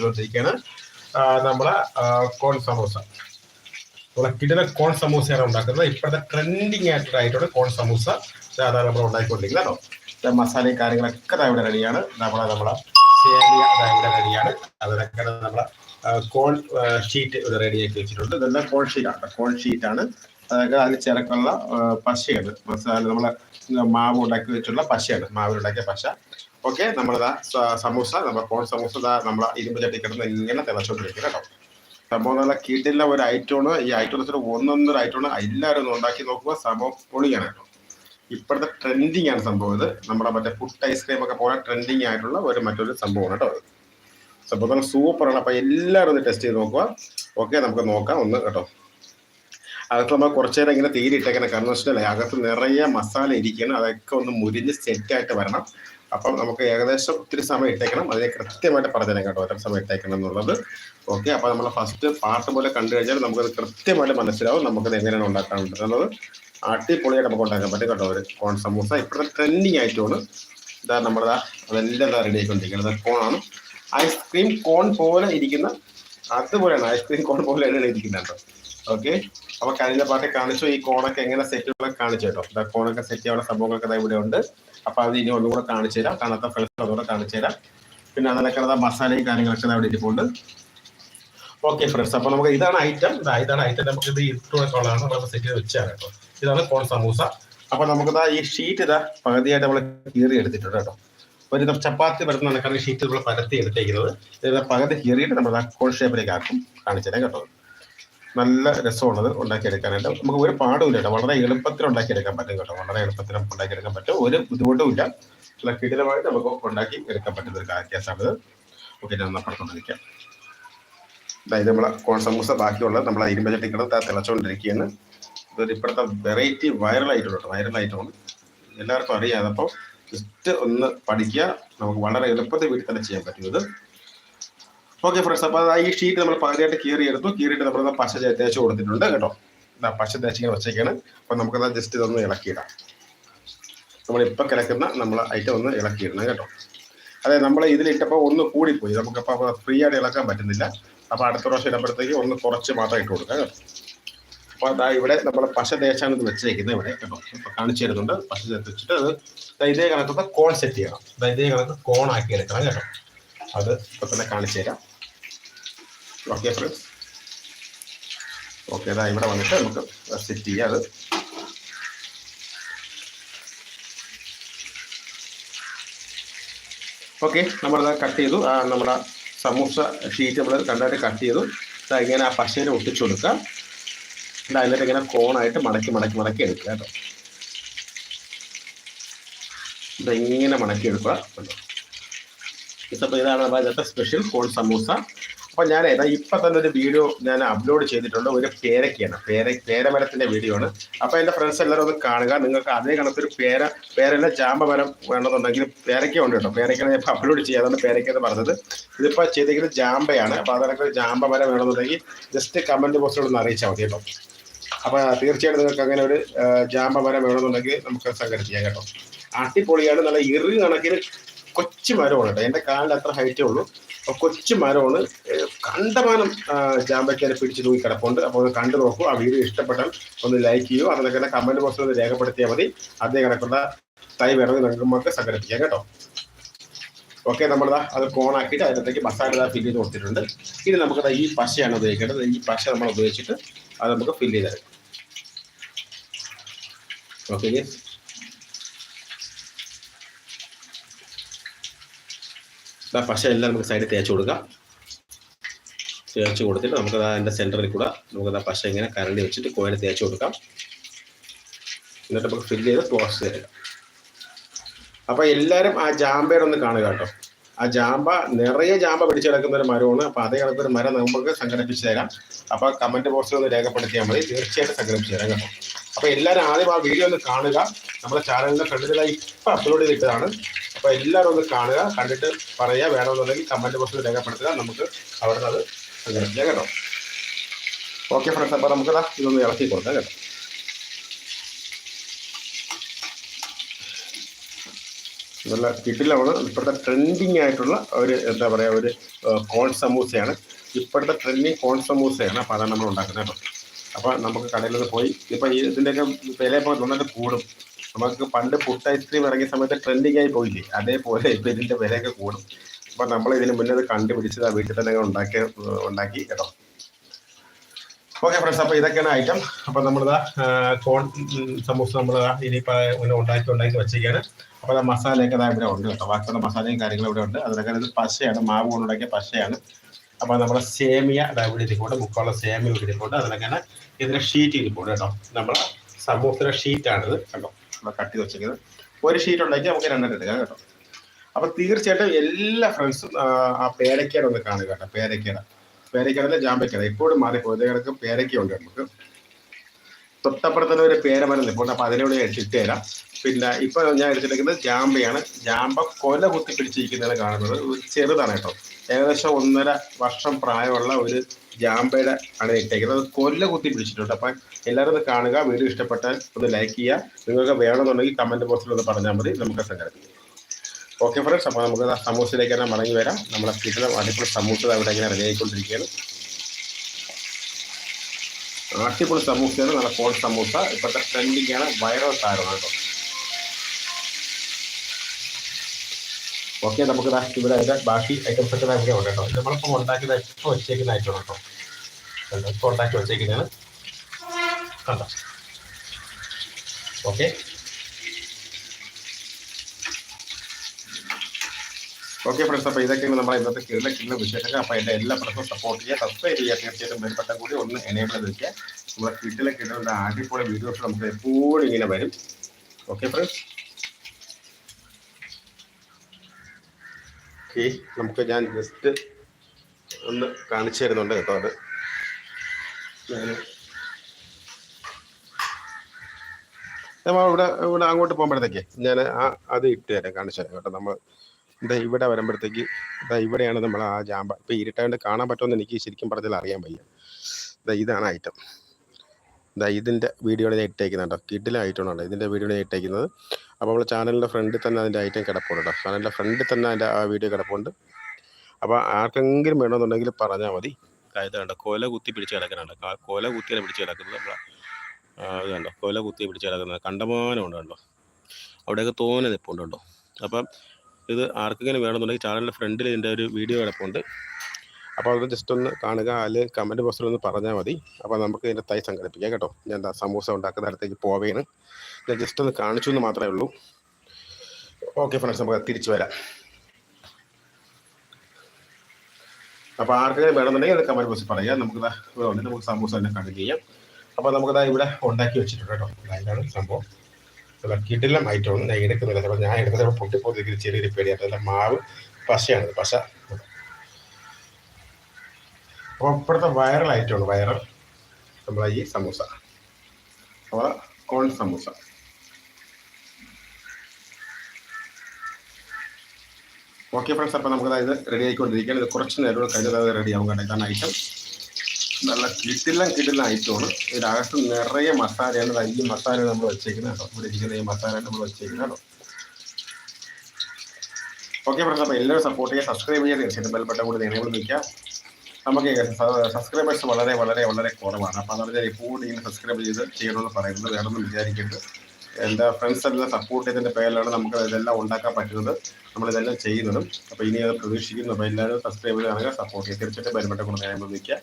വെച്ചിരിക്കുകയാണ് നമ്മളെ കോൺ സമോസ നമ്മളെ കിടന കോൺ സമൂസയാണ് ഉണ്ടാക്കുന്നത്. ഇപ്പോഴത്തെ ട്രെൻഡിങ് ആയിട്ടുള്ള ആയിട്ടുള്ള കോൺ സമൂസ സാധാരണ നമ്മൾ ഉണ്ടാക്കിക്കൊണ്ടിരിക്കുന്നത് കേട്ടോ. മസാലയും കാര്യങ്ങളൊക്കെ ഇവിടെ റെഡിയാണ് നമ്മളെ നമ്മളെ റെഡിയാണ് അതിനൊക്കെ നമ്മളെ കോൺ ഷീറ്റ് ഇവിടെ റെഡിയാക്കി വെച്ചിട്ടുണ്ട്. ഇതെല്ലാം കോൺ ഷീറ്റാണ് കോൺ ഷീറ്റാണ് അതൊക്കെ അതിൽ ചിലക്കുള്ള പശയാണ്. മസാല നമ്മളെ മാവ് ഉണ്ടാക്കി വെച്ചുള്ള പശയാണ്. മാവിലുണ്ടാക്കിയ പശ. ഓക്കെ നമ്മളതാ സമൂസ നമ്മുടെ കോൺ സമൂസ ദാ നമ്മളെ ഇരുമ്പ് ചട്ടി കിടന്ന് ഇങ്ങനെ തിളച്ചോണ്ടിരിക്കും കേട്ടോ. സംഭവം നല്ല കീട്ടില്ല ഒരു ഐറ്റമാണ്. ഈ ഐറ്റംസിൽ ഒന്നൊന്നൊരു ഐറ്റമാണ്. എല്ലാവരും ഒന്ന് ഉണ്ടാക്കി നോക്കുക. സംഭവം പൊളിയാണ് കേട്ടോ. ഇപ്പോഴത്തെ ട്രെൻഡിങ് ആണ് സംഭവം ഇത്. നമ്മുടെ മറ്റേ ഫുഡ് ഐസ്ക്രീം ഒക്കെ പോലെ ട്രെൻഡിങ് ആയിട്ടുള്ള ഒരു മറ്റൊരു സംഭവമാണ് കേട്ടോ ഇത്. സംഭവം നല്ല സൂപ്പറാണ് അപ്പോൾ എല്ലാവരും ഒന്ന് ടെസ്റ്റ് ചെയ്ത് നോക്കുക. ഓക്കെ നമുക്ക് നോക്കാം ഒന്ന് കേട്ടോ. അകത്ത് നമ്മൾ കുറച്ചു നേരം ഇങ്ങനെ തീരെ ഇട്ടേക്കണം കാരണം വെച്ചിട്ടുണ്ടെങ്കിൽ അകത്ത് നിറയെ മസാല ഇരിക്കണം അതൊക്കെ ഒന്ന് മുരിഞ്ഞ് സെറ്റായിട്ട് വരണം. അപ്പം നമുക്ക് ഏകദേശം ഒത്തിരി സമയം ഇട്ടേക്കണം. അതിനെ കൃത്യമായിട്ട് പറഞ്ഞു പറഞ്ഞുതരാം കേട്ടോ എത്ര സമയം ഇട്ടേക്കണം എന്നുള്ളത്. ഓക്കെ അപ്പോൾ നമ്മൾ ഫസ്റ്റ് പാർട്ട് പോലെ കണ്ടു കഴിഞ്ഞാൽ നമുക്കത് കൃത്യമായിട്ട് മനസ്സിലാവും നമുക്കത് എങ്ങനെയാണ് ഉണ്ടാക്കാൻ പറ്റുന്നത് അടിപൊളിയായിട്ട് നമുക്ക് ഉണ്ടാക്കാൻ പറ്റും കേട്ടോ ഒരു കോൺ സമൂസ. ഇപ്പോഴത്തെ ട്രെൻഡിങ് ആയിട്ടാണ്. ഇതാ നമ്മളതാ അതെല്ലാം റെഡി ആയിക്കൊണ്ടിരിക്കുന്നത്. കോണാണ് ഐസ്ക്രീം കോൺ പോലെ ഇരിക്കുന്ന അതുപോലെയാണ് ഐസ്ക്രീം കോൺ പോലെ ഇരിക്കുന്നത് കേട്ടോ. ഓക്കെ? അപ്പൊ കഴിഞ്ഞ പാട്ട് കാണിച്ചു. ഈ കോണൊക്കെ എങ്ങനെ സെറ്റ് കാണിച്ചു കേട്ടോ. കോണൊക്കെ സെറ്റ് ചെയ്യാനുള്ള സംഭവങ്ങളൊക്കെ ഇവിടെ ഉണ്ട്. അപ്പൊ അത് ഇനി ഒന്നുകൂടെ കാണിച്ചു തരാം. കാണാത്ത ഫ്രണ്ട്സ് ഒന്നുകൂടെ കാണിച്ചു തരാം. പിന്നെ അതിനൊക്കെ മസാലയും കാര്യങ്ങളൊക്കെ അവിടെ ഇരിപ്പുണ്ട്. ഓക്കെ ഫ്രണ്ട്സ് അപ്പൊ നമുക്ക് ഇതാണ് ഐറ്റം ഇതാ ഇതാണ് ഐറ്റം നമുക്ക് ഇത് ഇട്ടുള്ളതാണ് നമ്മൾ സെറ്റ് ചെയ്ത് വെച്ചാൽ കേട്ടോ. ഇതാണ് കോൺ സമൂസ അപ്പൊ നമുക്ക് ഈ ഷീറ്റ് ഇതാ പകുതിയായിട്ട് നമ്മൾ കീറി എടുത്തിട്ടുണ്ട് കേട്ടോ. ഒരു ചപ്പാത്തി പരത്തുന്ന കണക്കാണ് ഷീറ്റ് നമ്മൾ പരത്തി എടുത്തേക്കുന്നത്. പകുതി കീറിയിട്ട് നമ്മൾ ആ കോൺ ഷേപ്പിലേക്ക് ആക്കും. കാണിച്ചു തരാം കേട്ടോ. നല്ല രസമുള്ളത് ഉണ്ടാക്കിയെടുക്കാനായിട്ട്. നമുക്ക് ഒരു പാടുമില്ല കേട്ടോ. വളരെ എളുപ്പത്തിൽ ഉണ്ടാക്കിയെടുക്കാൻ പറ്റും കേട്ടോ. വളരെ എളുപ്പത്തിൽ ഉണ്ടാക്കിയെടുക്കാൻ പറ്റും. ഒരു ബുദ്ധിമുട്ടും ഇല്ല നല്ല കിടിലമായിട്ട് നമുക്ക് ഉണ്ടാക്കി എടുക്കാൻ പറ്റുന്ന ഒരു കാര്യമാണ് ഓക്കെ ഞാൻ അപ്പുറത്തോണ്ടിരിക്കാം അതായത് നമ്മളെ കോൺ സമൂസ ബാക്കിയുള്ളത്. നമ്മളെ ഇരുമ്പചട്ടികൾ തിളച്ചുകൊണ്ടിരിക്കുകയാണ്. ഇതൊരു ഇപ്പോഴത്തെ വെറൈറ്റി വൈറലായിട്ടുള്ള വൈറലായിട്ടാണ് എല്ലാവർക്കും അറിയാം. അപ്പോൾ ജസ്റ്റ് ഒന്ന് പഠിക്കുക. നമുക്ക് വളരെ എളുപ്പത്തിൽ വീട്ടിൽ തന്നെ ചെയ്യാൻ പറ്റും ഇത്. ഓക്കെ ഫ്രണ്ട്സ് അപ്പോൾ ഈ ഷീറ്റ് നമ്മൾ പകുതിയായിട്ട് കീറി എടുത്തു കീറിയിട്ട് നമ്മൾ പശ തേച്ച് കൊടുത്തിട്ടുണ്ട് കേട്ടോ. പശ തേച്ചിങ്ങനെ വെച്ചേക്കാണ്. അപ്പോൾ നമുക്കത് ജസ്റ്റ് ഇതൊന്ന് ഇളക്കിയിടാം. നമ്മളിപ്പോൾ കിടക്കുന്ന നമ്മൾ ഐറ്റം ഒന്ന് ഇളക്കിയിടണം കേട്ടോ. അതെ നമ്മൾ ഇതിലിട്ടപ്പോൾ ഒന്ന് കൂടിപ്പോയി. നമുക്കപ്പോൾ ഫ്രീ ആയിട്ട് ഇളക്കാൻ പറ്റുന്നില്ല. അപ്പോൾ അടുത്ത പ്രാവശ്യം ഇടുമ്പോഴത്തേക്ക് ഒന്ന് കുറച്ച് മാത്രം ഇട്ട് കൊടുക്കാം കേട്ടോ. അപ്പോൾ അതാ ഇവിടെ നമ്മൾ പശ തേച്ചാണ് ഇത് വെച്ചേക്കുന്നത് ഇവിടെ കേട്ടോ. ഇപ്പോൾ കാണിച്ചു തരുന്നുണ്ട്. പശ തേച്ച് വെച്ചിട്ട് അത് ഇതേ കണക്കത്തെ കോൺ സെറ്റ് ചെയ്യണം. ഇതേ കണക്ക് കോൺ ആക്കി എടുക്കണം കേട്ടോ. അത് ഇപ്പൊ തന്നെ കാണിച്ചു തരാം. ഓക്കെ ഫ്രണ്ട്സ് ഓക്കെ അതാ ഇവിടെ വന്നിട്ട് നമുക്ക് സെറ്റ് ചെയ്യാം അത്. ഓക്കെ നമ്മളത് കട്ട് ചെയ്തു. നമ്മുടെ സമൂസ ഷീറ്റ് നമ്മൾ കണ്ടായിട്ട് കട്ട് ചെയ്തു. ദാ ഇങ്ങനെ ആ പശേനെ ഒട്ടിച്ചു കൊടുക്കുക. ഇതാ എന്നിട്ട് ഇങ്ങനെ കോണായിട്ട് മടക്കി മടക്കി മടക്കി എടുക്കുക കേട്ടോ. ഇതെങ്ങനെ മടക്കി എടുക്കുക. ഇതാണ് നമ്മുടെ ഇന്നത്തെ സ്പെഷ്യൽ കോൺ സമൂസ. അപ്പോൾ ഞാൻ ഇപ്പം തന്നെ ഒരു വീഡിയോ ഞാൻ അപ്ലോഡ് ചെയ്തിട്ടുണ്ട്. ഒരു പേരയ്ക്കാണ് പേര പേരമരത്തിന്റെ വീഡിയോ ആണ്. അപ്പോൾ എന്റെ ഫ്രണ്ട്സ് എല്ലാവരും ഒന്ന് കാണുക. നിങ്ങൾക്ക് അതേ കണക്കൊരു പേര പേരല്ല ജാമ്പമരം വേണമെന്നുണ്ടെങ്കിൽ പേരയ്ക്ക ഉണ്ട് കേട്ടോ. പേരക്കാണ് ഞാൻ അപ്ലോഡ് ചെയ്യാതാണ് പേരയ്ക്ക എന്ന് പറഞ്ഞത്. ഇതിപ്പോൾ ചെയ്തിരിക്കുന്നത് ജാമ്പയാണ് അപ്പോൾ അതിനൊക്കെ ജാമ്പമരം വേണമെന്നുണ്ടെങ്കിൽ ജസ്റ്റ് കമന്റ് ബോക്സിൽ ഒന്ന് അറിയിച്ചാൽ മതി കേട്ടോ. അപ്പോൾ തീർച്ചയായിട്ടും നിങ്ങൾക്ക് അങ്ങനെ ഒരു ജാമ്പമരം വേണമെന്നുണ്ടെങ്കിൽ നമുക്ക് സംഘടിപ്പിക്കാം കേട്ടോ. അടിപൊളിയാണ്. നല്ല ഇറി കണക്കിന് കൊച്ചു മരമാണ് കേട്ടോ. എന്റെ കാലിൽ അത്ര ഹൈറ്റേ ഉള്ളൂ. കൊച്ചു മരമാണ് കണ്ടമാനം ചാമ്പക്കാരെ പിടിച്ച് തൂങ്ങി കിടപ്പുണ്ട്. അപ്പോൾ ഒന്ന് കണ്ടു നോക്കൂ ആ വീഡിയോ ഇഷ്ടപ്പെട്ടാൽ ഒന്ന് ലൈക്ക് ചെയ്യൂ അതിനൊക്കെ തന്നെ കമന്റ് ബോക്സിൽ ഒന്ന് രേഖപ്പെടുത്തിയാൽ മതി. അതേ കണക്കുള്ള തൈ വേണമെങ്കിൽ നിങ്ങൾക്ക് സംഘടിപ്പിക്കാം കേട്ടോ. ഓക്കെ നമ്മളിതാ അത് കോണാക്കിയിട്ട് അതിനകത്തേക്ക് മസാല ഫില്ല് ചെയ്ത് കൊടുത്തിട്ടുണ്ട്. ഇനി നമുക്ക് ഈ പശയാണ് ഉപയോഗിക്കേണ്ടത്. ഈ പശ നമ്മൾ ഉപയോഗിച്ചിട്ട് അത് നമുക്ക് ഫില്ല് ചെയ്തെടുക്കാം ഓക്കെ പശ എല്ലാം നമുക്ക് സൈഡിൽ തേച്ച് കൊടുക്കാം. തേച്ച് കൊടുത്തിട്ട് നമുക്ക് അതിന്റെ സെന്ററിൽ കൂടെ നമുക്ക് ആ പശ ഇങ്ങനെ കരണ്ടി വെച്ചിട്ട് കോയിൽ തേച്ച് കൊടുക്കാം. എന്നിട്ട് നമുക്ക് ഫില്ല് ചെയ്ത് ക്ലോസ് ചെയ്യാം അപ്പോൾ എല്ലാവരും ആ ജാമ്പയുടെ ഒന്ന് കാണുക കേട്ടോ. ആ ജാമ്പ നിറയെ ജാമ്പ പിടിച്ചു കിടക്കുന്ന ഒരു മരമാണ്. അപ്പോൾ അതേ കണക്കൊരു മരം നമുക്ക് സംഘടിപ്പിച്ച് തരാം. അപ്പോൾ കമന്റ് ബോക്സിൽ ഒന്ന് രേഖപ്പെടുത്തിയാൽ മതി. തീർച്ചയായിട്ടും സംഘടിപ്പിച്ച് തരാം കേട്ടോ. അപ്പോൾ എല്ലാവരും ആദ്യം ആ വീഡിയോ ഒന്ന് കാണുക. നമ്മുടെ ചാനലിന്റെ ഫ്രണ്ടിലായി ഇപ്പം അപ്ലോഡ് ചെയ്തിട്ടതാണ്. അപ്പോൾ എല്ലാവരും ഒന്ന് കാണുക കണ്ടിട്ട് പറയുക. വേണമെന്നുണ്ടെങ്കിൽ കമന്റ് ബോക്സിൽ രേഖപ്പെടുത്തുക. നമുക്ക് അവിടെ നിന്ന് അത് കേട്ടോ. ഓക്കെ ഫ്രണ്ട്സ് അപ്പോൾ നമുക്ക് ഇതൊന്ന് ഇളക്കി കൊടുക്കാം കേട്ടോ. നല്ല കിടിലമാണ് ഇപ്പോഴത്തെ ട്രെൻഡിങ് ആയിട്ടുള്ള ഒരു എന്താ പറയുക ഒരു കോൺ സമൂസയാണ്. ഇപ്പോഴത്തെ ട്രെൻഡിങ് കോൺ സമൂസയാണ് അപ്പോൾ അതാണ് നമ്മൾ ഉണ്ടാക്കുന്നത് കേട്ടോ. അപ്പോൾ നമുക്ക് കടയിൽ നിന്ന് പോയി. ഇപ്പോൾ ഈ ഇതിന്റെയൊക്കെ വില ഇപ്പോൾ നന്നായിട്ട് കൂടും. നമുക്ക് പണ്ട് പുട്ട് ഐസ്ക്രീം ഇറങ്ങിയ സമയത്ത് ട്രെൻഡിങ് ആയി പോയില്ലേ? അതേപോലെ ഇപ്പൊ ഇതിന്റെ വിലയൊക്കെ കൂടും. അപ്പോൾ നമ്മൾ ഇതിന് മുന്നേ അത് കണ്ടുപിടിച്ചത് ആ വീട്ടിൽ തന്നെ ഉണ്ടാക്കി ഉണ്ടാക്കി കേട്ടോ. ഓക്കെ ഫ്രണ്ട്സ് അപ്പോൾ ഇതൊക്കെയാണ് ഐറ്റം അപ്പോൾ നമ്മളിതാ കോൺ സമൂസ നമ്മൾ ഇനിയിപ്പോൾ ഇങ്ങനെ ഉണ്ടാക്കി ഉണ്ടാക്കി വെച്ചിരിക്കുകയാണ്. അപ്പോൾ ആ മസാലയൊക്കെ ഇതാ ഇവിടെ ഉണ്ട് കേട്ടോ. ബാക്കിയുള്ള മസാലയും കാര്യങ്ങളും ഇവിടെ ഉണ്ട്. അതിനൊക്കെ ഇത് പശയാണ് മാവ് കൊണ്ടുണ്ടാക്കിയ പശയാണ്. അപ്പോൾ നമ്മുടെ സേമിയ ഇതാ ഇവിടെ ഇരിപ്പുണ്ട് മുക്കുള്ള സേമിയ ഇവിടെ ഇരിപ്പുണ്ട് അതിനൊക്കെയാണ് ഇതിന്റെ ഷീറ്റ് ഇരിപ്പുണ്ട് കേട്ടോ. നമ്മൾ സമൂസയുടെ ഷീറ്റാണിത് കേട്ടോ നമ്മൾ കട്ട് ചെയ്ത് വെച്ചിരിക്കുന്നത് ഒരു ഷീറ്റ് ഉണ്ടാക്കി നമുക്ക് രണ്ടെണ്ണം എടുക്കാം കേട്ടോ. അപ്പൊ തീർച്ചയായിട്ടും എല്ലാ ഫ്രണ്ട്സും ആ പേരക്കയുടെ ഒന്ന് കാണുക കേട്ടോ പേരക്കയുടെ. പേരക്കേടല്ല ജാമ്പയ്ക്കട ഇപ്പോഴും മാറിപ്പോയത് കിടക്ക് പേരക്കുണ്ട് നമുക്ക്. തൊട്ടപ്പുറത്തുള്ള ഒരു പേരമരം നിൽപ്പുണ്ട് അപ്പൊ അതിലൂടെ ഇട്ട് തരാം പിന്നെ ഇപ്പൊ ഞാൻ എടുത്തിരിക്കുന്നത് ജാമ്പയാണ്. ജാമ്പ കൊല കുത്തി പിടിച്ചിരിക്കുന്നതാണ് കാണുന്നത് ചെറുതാണ് കേട്ടോ. ഏകദേശം ഒന്നര വർഷം പ്രായമുള്ള ഒരു ജാമ്പയുടെ ആണ് ഇട്ടേക്കുന്നത്. അത് കൊല്ല കുത്തി പിടിച്ചിട്ടുണ്ട് അപ്പൊ എല്ലാവരും കാണുക. വീഡിയോ ഇഷ്ടപ്പെട്ടാൽ ഒന്ന് ലൈക്ക് ചെയ്യുക. നിങ്ങൾക്ക് വേണമെന്നുണ്ടെങ്കിൽ കമന്റ് ബോക്സിൽ ഒന്ന് പറഞ്ഞാൽ മതി. നമുക്ക് സംഘടിപ്പിക്കാം. ഓക്കെ ഫ്രണ്ട്സ് അപ്പോൾ നമുക്ക് സമൂസയിലേക്ക് തന്നെ മടങ്ങി വരാം. നമ്മളെ കിട്ടുന്ന അടിപൊളി സമൂസ അവിടെ ഇങ്ങനെ റെഡി ആയിക്കൊണ്ടിരിക്കുകയാണ്. അടിപൊളി സമൂസയാണ്. നല്ല ഫോൺ സമൂസ. ഇപ്പോഴത്തെ ട്രെൻഡിങ് ആണ്. വൈറൽ താരമാണ് കേട്ടോ. ഓക്കെ നമുക്ക് ഇവിടെ അതിന്റെ ബാക്കി ഐറ്റംസ് ഒക്കെ ഇവിടെ ഉണ്ട് കേട്ടോ. നമ്മളിപ്പോൾ ഉണ്ടാക്കിയത് ഇപ്പോൾ വെച്ചേക്കുന്ന ഐറ്റം കേട്ടോ. ഇപ്പോൾ ഉണ്ടാക്കി വെച്ചേക്കുന്നതാണ്. കണ്ടോ? ഓക്കെ. ഓക്കെ ഫ്രണ്ട്സ് അപ്പോൾ ഇതൊക്കെയാണ് നമ്മൾ ഇന്നത്തെ കിരുന്ന കിരുന്ന വിശേഷങ്ങൾ. അപ്പോൾ എന്റെ എല്ലാ ഫ്രണ്ട്സും സപ്പോർട്ട് ചെയ്യുക സബ്സ്ക്രൈബ് ചെയ്യുക തീർച്ചയായിട്ടും ബന്ധപ്പെട്ട കൂടി ഒന്ന് എനേബിൾ ചെയ്ത് വെക്കുക. നമ്മുടെ കിട്ടിലെ കിട്ടുന്ന അടിപൊളി വീഡിയോസ് നമുക്ക് എപ്പോഴും ഇങ്ങനെ വരും. ഓക്കെ ഫ്രണ്ട്സ് ഓക്കെ നമുക്ക് ഞാൻ ജസ്റ്റ് ഒന്ന് കാണിച്ചു തരുന്നുണ്ട് കേട്ടോ അത്. നമ്മൾ ഇവിടെ ഇവിടെ അങ്ങോട്ട് പോകുമ്പോഴത്തേക്ക് ഞാൻ ആ അത് ഇട്ട് തരാം കാണിച്ചു തരാം കേട്ടോ. നമ്മൾ ഇതാ ഇവിടെ വരുമ്പോഴത്തേക്ക് ഇതാ ഇവിടെയാണ് നമ്മൾ ആ ജാമ്പ. ഇപ്പം ഇരുട്ടാണ്ട് കാണാൻ പറ്റുമെന്ന് എനിക്ക് ശരിക്കും പറഞ്ഞാൽ അറിയാൻ വയ്യ. ഇതാ ഇതാണ് ഐറ്റം ഇതാ ഇതിന്റെ വീഡിയോയാണ് ഞാൻ ഇട്ടേക്കുന്നത് കേട്ടോ കിഡിലെ ഐറ്റമാണ് ഇതിന്റെ വീഡിയോ ഞാൻ ഇട്ടേക്കുന്നത്. അപ്പോൾ നമ്മൾ ചാനലിന്റെ ഫ്രണ്ടിൽ തന്നെ അതിന്റെ ഐറ്റം കിടപ്പുണ്ട് കേട്ടോ ചാനലിന്റെ ഫ്രണ്ടിൽ തന്നെ അതിന്റെ ആ വീഡിയോ കിടപ്പുണ്ട്. അപ്പോൾ ആർക്കെങ്കിലും വേണമെന്നുണ്ടെങ്കിൽ പറഞ്ഞാൽ മതി. അതായത് കണ്ടോ? കൊല കുത്തി പിടിച്ച് കിടക്കുന്നുണ്ട് കൊല കുത്തിയാണ് പിടിച്ച് കിടക്കുന്നത് നമ്മൾ ഇത് കണ്ടോ? കൊല കുത്തി പിടിച്ച് കിടക്കുന്നത് കണ്ടമാനം ഉണ്ട് കണ്ടോ? അവിടെയൊക്കെ തോനെ നിപ്പുണ്ട് കേട്ടോ അപ്പം ഇത് ആർക്കെങ്കിലും വേണമെന്നുണ്ടെങ്കിൽ ചാനലിന്റെ ഫ്രണ്ടിൽ ഇതിന്റെ ഒരു വീഡിയോ കിടപ്പുണ്ട്. അപ്പോൾ അത് ജസ്റ്റ് ഒന്ന് കാണുക അതിൽ കമന്റ് ബോക്സിൽ ഒന്ന് പറഞ്ഞാൽ മതി. അപ്പോൾ നമുക്ക് ഇതിന്റെ തൈ സംഘടിപ്പിക്കാം കേട്ടോ. ഞാൻ എന്താ സമൂസ ഉണ്ടാക്കുന്ന അടുത്തേക്ക് പോവേന്ന് ഞാൻ ജസ്റ്റ് ഒന്ന് കാണിച്ചു എന്ന് മാത്രമേ ഉള്ളൂ. ഓക്കെ ഫ്രണ്ട്സ് നമുക്ക് തിരിച്ചു വരാം. അപ്പോൾ ആർക്കെങ്കിലും വേണമെന്നുണ്ടെങ്കിൽ അത് കമന്റ് ബോക്സിൽ പറയാം നമുക്ക് നമുക്ക് സമൂസ തന്നെ കണക്ട് ചെയ്യാം. അപ്പോൾ നമുക്കതാ ഇവിടെ ഉണ്ടാക്കി വെച്ചിട്ടുണ്ട് കേട്ടോ. അതിലാണ് സംഭവം. കിട്ടില്ല ഐറ്റമാണ് ഞാൻ എടുക്കുന്നില്ല. ചിലപ്പോൾ ഞാൻ എടുത്ത ചിലപ്പോൾ പൊട്ടിപ്പോയി ചെറിയൊരു പേടിയാണ്. അല്ല മാവ് പശയാണ്. പശ. അപ്പോൾ ഇപ്പോഴത്തെ വൈറൽ ആയിട്ടുള്ള. വൈറൽ നമ്മളെ ഈ സമൂസ. അപ്പോൾ കോൺ സമൂസ. ഓക്കെ ഫ്രണ്ട്സ് അപ്പോൾ നമുക്ക് അതായത് റെഡി ആയിക്കൊണ്ടിരിക്കുകയാണ്. ഇത് കുറച്ച് നേരം കഴിഞ്ഞത് റെഡി ആവും കണ്ടെ കാരണം ഐറ്റം നല്ല കിട്ടില്ല കിട്ടില്ല ഐറ്റമാണ് ഇതിനകത്ത് നിറയെ മസാലയാണ്. ഈ മസാല നമ്മൾ വെച്ചേക്കുന്നത് കേട്ടോ. ഇവിടെ ഇരിക്കുന്ന ഈ മസാല നമ്മൾ വെച്ചേക്കുന്നത് ഓക്കെ ഫ്രണ്ട്സ് അപ്പോൾ എല്ലാവരും സപ്പോർട്ട് ചെയ്യുക. സബ്സ്ക്രൈബ് ചെയ്യുക. തീർച്ചയായിട്ടും ബട്ടൺ കൂടി എനേബിൾ നിൽക്കുക നമുക്ക് സബ്സ്ക്രൈബേഴ്സ് വളരെ വളരെ വളരെ കുറവാണ്. അപ്പോൾ അതുകൊണ്ട് ഞാൻ ഇങ്ങനെ സബ്സ്ക്രൈബ് ചെയ്ത് ചെയ്യണമെന്ന് പറയുന്നത് വേണമെന്ന് വിചാരിക്കരുത്. എന്റെ ഫ്രണ്ട്സ് എല്ലാം സപ്പോർട്ട് ചെയ്തതിന്റെ പേരിലാണ് നമുക്ക് ഇതെല്ലാം ഉണ്ടാക്കാൻ പറ്റുന്നത്. നമ്മളിതെല്ലാം ചെയ്യുന്നതും. അപ്പോൾ ഇനി അത് പ്രതീക്ഷിക്കുന്നു. അപ്പോൾ എല്ലാവരും സബ്സ്ക്രൈബ് ചെയ്ത് സപ്പോർട്ട് ചെയ്യുക തീർച്ചയായിട്ടും ബന്ധപ്പെട്ട കൊണ്ട് ഞാൻ വിളിക്കുക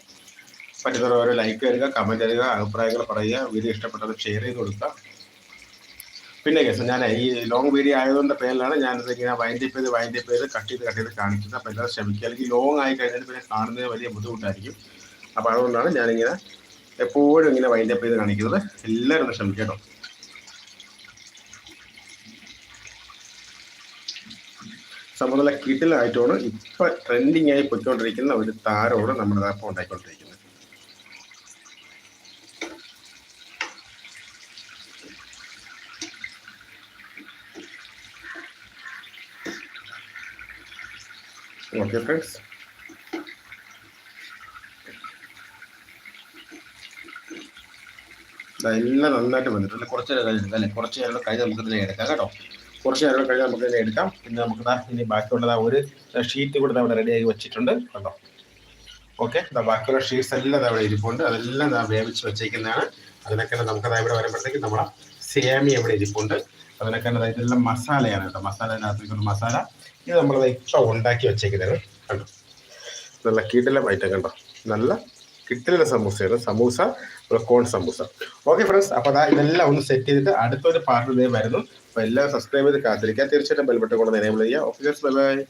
പറ്റുന്നവർ ഓരോ ലൈക്ക് തരിക കമന്റ് തരിക അഭിപ്രായങ്ങൾ പറയുക വീഡിയോ ഇഷ്ടപ്പെട്ടത് ഷെയർ ചെയ്ത് കൊടുക്കുക. പിന്നെ കേസ് ഞാൻ ഈ ലോങ് വീഡിയോ ആയതുകൊണ്ട് പേരിലാണ് ഞാനത് ഇങ്ങനെ വൈൻഡപ്പ് ചെയ്ത് വൈൻഡപ്പ് ചെയ്ത് കട്ട് ചെയ്ത് കട്ട് ചെയ്ത് കാണിക്കുന്നത്. അപ്പോൾ എല്ലാവരും ശ്രമിക്കുക. അല്ലെങ്കിൽ ലോങ് ആയി കഴിഞ്ഞാൽ പിന്നെ കാണുന്നത് വലിയ ബുദ്ധിമുട്ടായിരിക്കും. അപ്പോൾ അതുകൊണ്ടാണ് ഞാനിങ്ങനെ എപ്പോഴും ഇങ്ങനെ വൈൻഡപ്പ് ചെയ്ത് കാണിക്കുന്നത്. എല്ലാവരും ഒന്ന് ശ്രമിക്കുക കേട്ടോ. സംബന്ധമുള്ള കിട്ടിലായിട്ടാണ് ഇപ്പം ട്രെൻഡിങ് ആയി പൊയ്ക്കൊണ്ടിരിക്കുന്ന ഒരു താരമാണ് നമ്മുടെ ഉണ്ടായിക്കൊണ്ടിരിക്കുന്നത്. ഓക്കെ ഫ്രണ്ട്സ് എല്ലാം നന്നായിട്ട് വന്നിട്ടുണ്ട് കുറച്ച് നേരം കഴിഞ്ഞിട്ട് അല്ലെ കുറച്ച് നേരം കഴിഞ്ഞ് നമുക്ക് ഇതിനെ എടുക്കാം കേട്ടോ കുറച്ച് നേരം കഴിഞ്ഞ് നമുക്ക് ഇതിനെ എടുക്കാം പിന്നെ നമുക്ക് ദാ ഇനി ബാക്കിയുള്ളത് ഒരു ഷീറ്റ് കൂടെ അവിടെ റെഡിയാക്കി വെച്ചിട്ടുണ്ട് കണ്ടോ ഓക്കെ ബാക്കിയുള്ള ഷീറ്റ്സ് എല്ലാം ദാ ഇവിടെ ഇരിപ്പുണ്ട് അതെല്ലാം ദാ വേവിച്ച് വെച്ചേക്കുന്നതാണ് അതിനൊക്കെ നമുക്ക് ദാ ഇവിടെ വരുമ്പോഴത്തേക്ക് നമ്മളെ സേമി അവിടെ ഇരിപ്പുണ്ട് അതിനൊക്കെ ഇതെല്ലാം മസാലയാണ് കേട്ടോ. മസാല അതിനകത്തേക്കുള്ള മസാല. ഇത് നമ്മൾ ഇപ്പം ഉണ്ടാക്കി വെച്ചേക്കുന്നത് കണ്ടോ? നല്ല കിടിലം ഐറ്റം കണ്ടോ? നല്ല കിട്ടിലെ സമൂസയാണ്. Samosa corn samosa. Okay friends അപ്പോൾ അതാ ഇതെല്ലാം ഒന്ന് സെറ്റ് ചെയ്തിട്ട് അടുത്തൊരു പാർട്ട് വരുന്നു. അപ്പോൾ എല്ലാം സബ്സ്ക്രൈബ് ചെയ്ത് കാത്തിരിക്കുക. തീർച്ചയായിട്ടും ബെൽബട്ടൺ കൊണ്ട് എനേബിൾ ചെയ്യുക. Okay bye bye